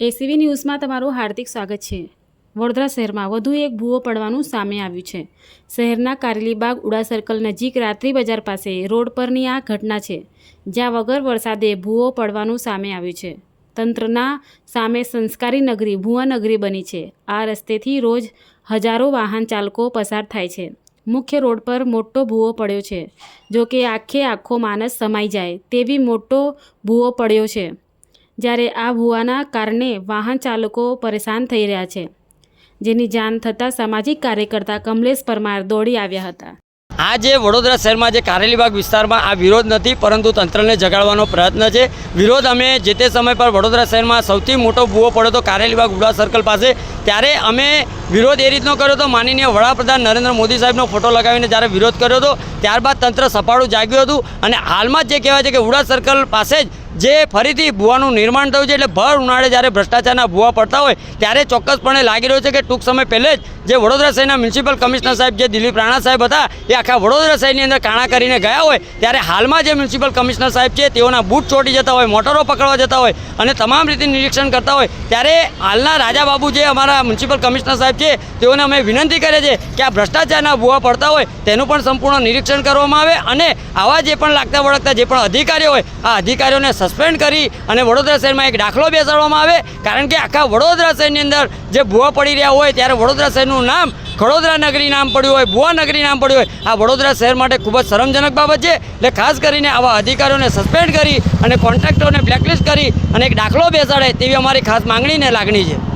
ACB ન્યૂઝમાં તમારું હાર્દિક સ્વાગત છે. વડોદરા શહેરમાં વધુ એક ભૂવો પડવાનું સામે આવ્યું છે. શહેરના કારેલીબાગ ઉડા સર્કલ નજીક રાત્રિ બજાર પાસે રોડ પરની આ ઘટના છે. જ્યાં વગર વરસાદે ભૂવો પડવાનું સામે આવ્યું છે. તંત્રના સામે સંસ્કારી નગરી ભૂવા નગરી બની છે. આ રસ્તેથી રોજ હજારો વાહન ચાલકો પસાર થાય છે. મુખ્ય રોડ પર મોટો ભૂવો પડ્યો છે. જો કે આખે આખો માણસ સમાઈ જાય તેવી મોટો ભૂવો પડ્યો છે. જ્યારે આ ભૂવાના કારણે વાહન ચાલકો પરેશાન થઈ રહ્યા છે. જેની જાણ થતાં સામાજિક કાર્યકર્તા કમલેશ પરમાર દોડી આવ્યા હતા. આ જે વડોદરા શહેરમાં જે કારેલીબાગ વિસ્તારમાં આ વિરોધ નથી, પરંતુ તંત્રને જગાડવાનો પ્રયત્ન છે. વિરોધ અમે જે તે સમય પર વડોદરા શહેરમાં સૌથી મોટો ભૂવો પડ્યો હતો કારેલીબાગ ઉડા સર્કલ પાસે. ત્યારે અમે વિરોધ એ રીતનો કર્યો હતો, માનનીય વડાપ્રધાન નરેન્દ્ર મોદી સાહેબનો ફોટો લગાવીને જ્યારે વિરોધ કર્યો હતો, ત્યારબાદ તંત્ર સફાળું જાગ્યું હતું. અને હાલમાં જ જે કહેવાય છે કે ઉડા સર્કલ પાસે જ જે ફરીથી ભૂવાનું નિર્માણ થયું છે એટલે ભર ઉનાળે જ્યારે ભ્રષ્ટાચારના ભૂવા પડતા હોય ત્યારે ચોક્કસપણે લાગી રહ્યું છે કે ટૂંક સમય પહેલે જ જે વડોદરા શહેરના મ્યુનિસિપલ કમિશનર સાહેબ જે દિલીપ રાણા સાહેબ હતા, એ આખા વડોદરા શહેરની અંદર કાણા કરીને ગયા હોય, ત્યારે હાલમાં જે મ્યુનિસિપલ કમિશનર સાહેબ છે તેઓના બૂટ ચોટી જતા હોય, મોટરો પકડવા જતા હોય અને તમામ રીતે નિરીક્ષણ કરતા હોય, ત્યારે હાલના રાજા બાબુ જે અમારા મ્યુનિસિપલ કમિશનર સાહેબ છે તેઓને અમે વિનંતી કરીએ છે કે આ ભ્રષ્ટાચારના ભૂવા પડતા હોય તેનું પણ સંપૂર્ણ નિરીક્ષણ કરવામાં આવે અને આવા જે પણ લાગતા વળગતા જે પણ અધિકારીઓ હોય, આ અધિકારીઓને સસ્પેન્ડ કરી અને વડોદરા શહેરમાં એક દાખલો બેસાડવામાં આવે. કારણ કે આખા વડોદરા શહેરની અંદર જે ભૂવા પડી રહ્યા હોય ત્યારે વડોદરા શહેરનું નામ વડોદરા નગરી નામ પડ્યું હોય, ભુવા નગરી નામ પડ્યું હોય. આ વડોદરા શહેર માટે ખૂબ જ શરમજનક બાબત છે. એટલે ખાસ કરીને આવા અધિકારીઓને સસ્પેન્ડ કરી અને કોન્ટ્રાક્ટરોને બ્લેકલિસ્ટ કરી અને એક દાખલો બેસાડે તેવી અમારી ખાસ માંગણી ને લાગણી છે.